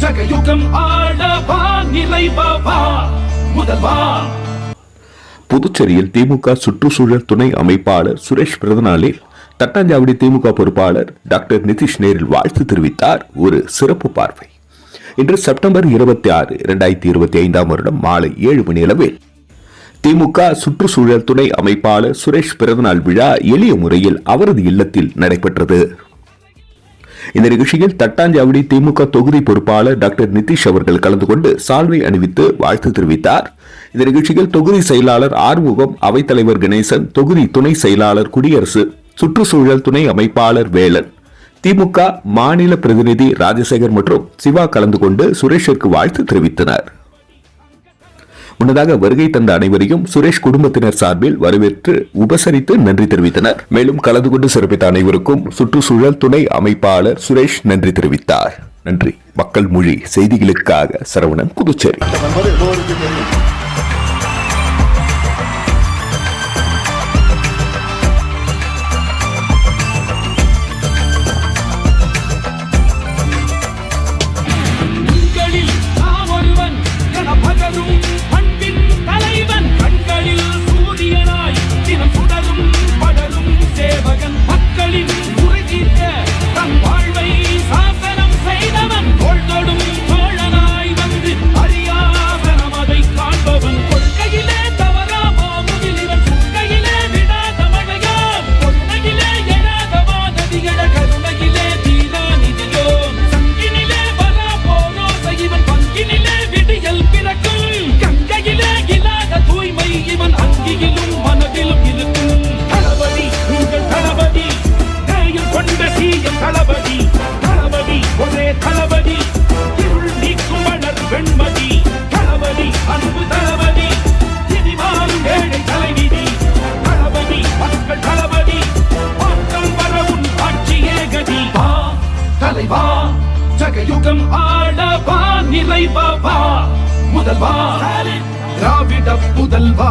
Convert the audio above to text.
ஜகயுகம் ஆளவா நிலைபவா? முதல்வா. புதுச்சேரியில் திமுக சுற்றுச்சூழல் துணை அமைப்பாளர் சுரேஷ் பிறந்தநாளில் தட்டாஞ்சாவடி திமுக பொறுப்பாளர் டாக்டர் நிதிஷ் நேரில் வாழ்த்து தெரிவித்தார். ஒரு சிறப்பு பார்வை. இன்று செப்டம்பர் இருபத்தி ஆறு இரண்டாயிரத்தி இருபத்தி ஐந்தாம் வருடம் மாலை ஏழு மணி அளவில் திமுக சுற்றுச்சூழல் துணை அமைப்பாளர் சுரேஷ் பிறந்தநாள் விழா எளிய முறையில் அவரது இல்லத்தில் நடைபெற்றது. இந்த நிகழ்ச்சியில் தட்டாஞ்சாவடி திமுக தொகுதி பொறுப்பாளர் டாக்டர் நிதிஷ் அவர்கள் கலந்து கொண்டு சால்வை அணிவித்து வாழ்த்து தெரிவித்தார். இந்த நிகழ்ச்சியில் தொகுதி செயலாளர் ஆறுமுகம் அவைத்தலைவர் கணேசன் தொகுதி துணை செயலாளர் குடியரசு சுற்றுச்சூழல் துணை அமைப்பாளர் வேலன் திமுக மாநில பிரதிநிதி ராஜசேகர் மற்றும் சிவா கலந்து கொண்டு சுரேஷிற்கு வாழ்த்து தெரிவித்தனர். முன்னதாக வருகை தந்த அனைவரையும் சுரேஷ் குடும்பத்தினர் சார்பில் வரவேற்று உபசரித்து நன்றி தெரிவித்தனர். மேலும் கலந்து கொண்டு சிறப்பித்த அனைவருக்கும் சுற்றுச்சூழல் துணை அமைப்பாளர் சுரேஷ் நன்றி தெரிவித்தார். நன்றி. மக்கள் மொழி செய்திகளுக்காக சரவணன் புதுச்சேரி. ஜகயுகம் ஆளவா நிறைவா முதல்வா. திராவிட புதல்வா.